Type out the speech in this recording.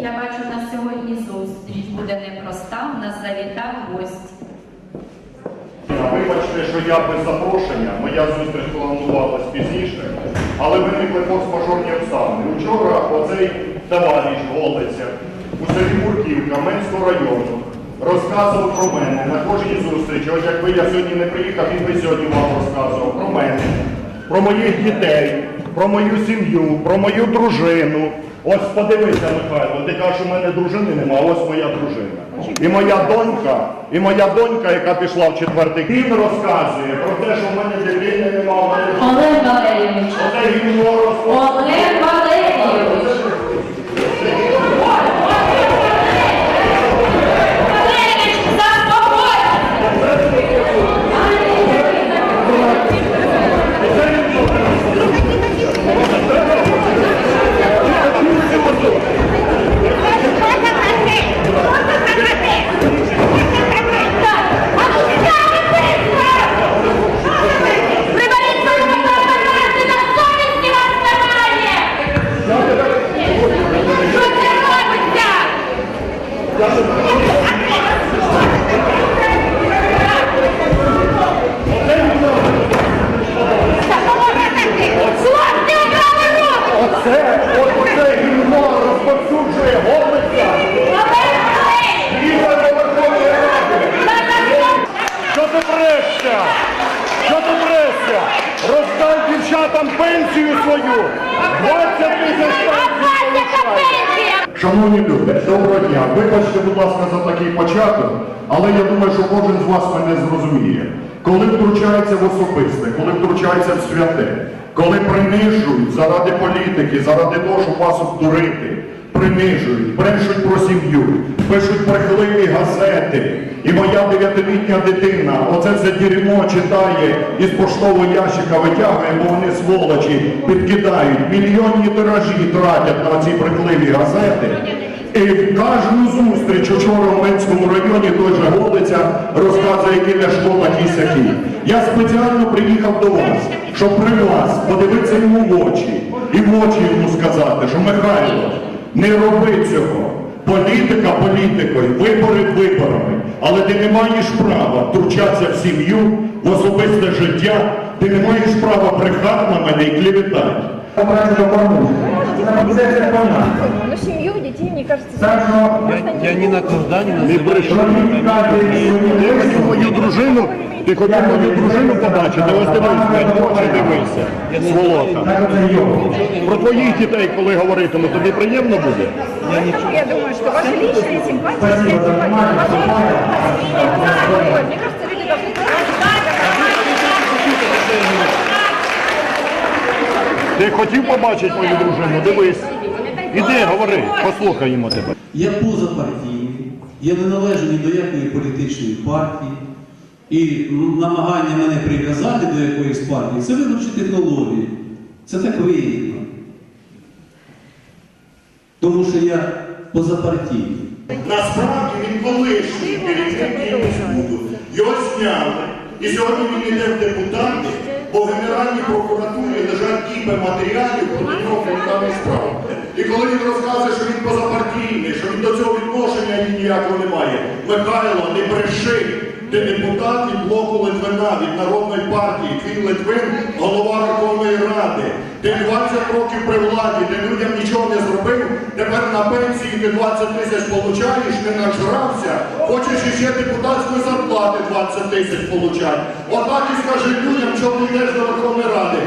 Я бачу, у нас сьогодні зустріч буде непроста. У нас завітав гость. Вибачте, що я без запрошення, моя зустріч планувалась пізніше, але виникли форс-мажорні обставини. Вчора оцей товариш Голиця у селі Бурківка Менського району розказував про мене на кожній зустрічі. Ось якби я сьогодні не приїхав, він би сьогодні вам розказував про мене, про моїх дітей, про мою сім'ю, про мою дружину. Ось подивися, Михайло, ти кажеш, у мене дружини нема, ось моя дружина. І моя донька, і моя донька, яка пішла в четвертий, він розказує про те, що в мене дитини нема, у мене Олег Валерійович. Оце гімно розказує. Hello. Що ти брешся? Роздай дівчатам пенсію свою. 20 тисяч пенсій. Шановні люди, доброго дня. Вибачте, будь ласка, за такий початок, але я думаю, що кожен з вас мене зрозуміє. Коли втручається в особисте, коли втручається в святе, коли принижують заради політики, заради того, щоб вас обдурити, принижують, брешуть про сім'ю, пишуть брехливі газети. І моя дев'ятилітня дитина оце все дерьмо читає із поштового ящика витягує, бо вони сволочі підкидають. Мільйонні тиражі тратять на ці брехливі газети. І в кожну зустріч учора в Менському районі той же Голиця розказує, який Ляшко такий сякий. Я спеціально приїхав до вас, щоб при вас подивитися йому в очі і в очі йому сказати, що Михайло, не роби цього. Політика політикою, вибори виборами. Але ти не маєш права втручатися в сім'ю, в особисте життя. Ти не маєш права брехати на мене і клеветати. Ну, семью, детей, мне кажется, Я ні на кого не Не називаю. бреши. Ти хотів мою дружину, ти хотів мою дружину побачити, ось дивись, блядь, очі дивися, сволота. Про твоїх дітей, коли говоритиму, тобі приємно буде? я думаю, что ваши личные симпатии, ваши симпатии, ваши личные Мне кажется, люди должны Ти хотів побачити мою дружину? Дивись. Іди, говори, послухаємо тебе. Я позапартійний, я не належу ні до якої політичної партії. І намагання мене прив'язати до якоїсь партії це виборчі технології. Це так вигідно. Тому що я позапартійний. Насправді він колишній керівник суду. Його зняли. І сьогодні він йде в депутати, бо в Генеральній прокуратурі лежать кіпи матеріалів проти нього кримінальних справ. І коли він розказує, що він позапартійний, що він до цього відношення ніякого не має, Михайло, не бреши. Депутат від блоку Литвина, від Народної партії, твій Литвин, голова Верховної Ради. Ти 20 років при владі, ти людям нічого не зробив, тепер на пенсії ти 20 тисяч получаєш, не нажрався, хочеш іще депутатської зарплати 20 тисяч получати. Отак і скажи людям, що ти йдеш до Верховної Ради.